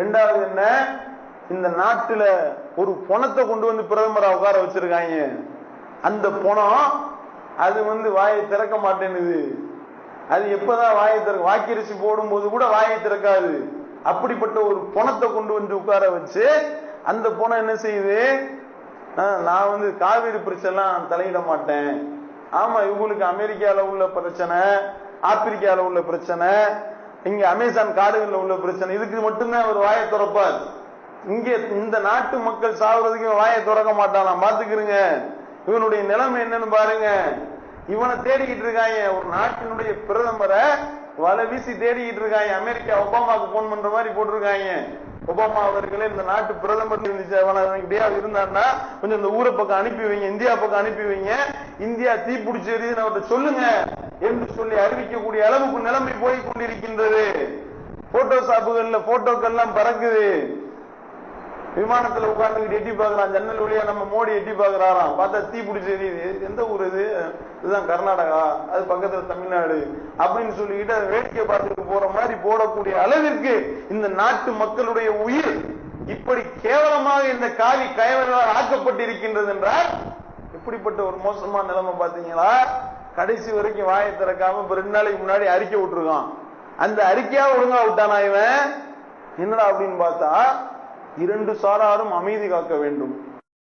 ரெண்டாவது என்ன? இந்த நாட்டுல ஒரு பணத்தை கொண்டு வந்து பிரதமரா உட்கார வச்சிருக்காங்க. அந்த பணம் அது வந்து வாயை திறக்க மாட்டேனுது அது எப்பதான் வாயை திறக்க வாக்கரிசி போடும்போது கூட வாயை திறக்காது. அப்படிப்பட்ட ஒரு பணத்தை கொண்டு வந்து உட்கார வச்சு அந்த பணம் என்ன செய்யுது? நான் வந்து காவிரி பிரச்சனைலாம் தலையிட மாட்டேன். ஆமா இவங்களுக்கு அமெரிக்கால உள்ள பிரச்சனை ஆப்பிரிக்கால உள்ள பிரச்சனை இங்க அமேசான் காடுகள்ல உள்ள பிரச்சனை. இதுக்கு மட்டும்தான் அவர் வாயை திறப்பார். இங்கே இந்த நாட்டு மக்கள் சாகுறதுக்கு வாயை திறக்க மாட்டானா? பாத்துக்கிறீங்க இவனுடைய நிலைமை என்னன்னு பாருங்க. இவனை தேடிக்கிட்டு இருக்காங்க ஒரு நாட்டினுடைய பிரதமரை வலை வீசி தேடிக்கிட்டு இருக்காங்க அமெரிக்கா ஒபாமாக்கு போன் பண்ற மாதிரி போட்டிருக்காங்க ஒபாமா அவர்களே இந்த நாட்டு பிரதமர் இருந்துச்சு அவனை கொஞ்சம் இந்த ஊரை பக்கம் அனுப்பி வைங்க இந்தியா பக்கம் அனுப்பி வைங்க. இந்தியா தீ பிடிச்சி எரியுதுன்னு அவர்கிட்ட சொல்லுங்க என்று சொல்லி அறிவிக்கக்கூடிய அளவுக்கு நிலைமை போய் கொண்டிருக்கின்றது. போட்டோ ஷாப்புகள்ல போட்டோக்கெல்லாம் பறக்குது. விமானத்துல உட்கார்ந்துக்கிட்டு எட்டி பாக்குறான் ஜன்னல் வழியா நம்ம மோடி எட்டி பாக்குறாராம் பார்த்தா தீ பிடிச்சி எரியுது. எந்த ஊர் இது? இதுதான் கர்நாடகா. அது பக்கத்துல தமிழ்நாடு. அப்படின்னு சொல்லிக்கிட்டு அதை வேடிக்கை பார்த்துட்டு போற மாதிரி போடக்கூடிய அளவிற்கு இந்த நாட்டு மக்களுடைய உயிர் இப்படி கேவலமாக இந்த காவி கயவர்களால் ஆக்கப்பட்டிருக்கின்றது என்றால் இப்படிப்பட்ட ஒரு மோசமான நிலைமை பாத்தீங்களா கடைசி வரைக்கும் வாயை திறக்காம இப்ப ரெண்டு நாளைக்கு முன்னாடி அறிக்கை விட்டுருக்கான். அந்த அறிக்கையா ஒழுங்கா விட்டானா இவன்? என்னடா அப்படின்னு பார்த்தா இரண்டு சாராரும் அமைதி காக்க வேண்டும்.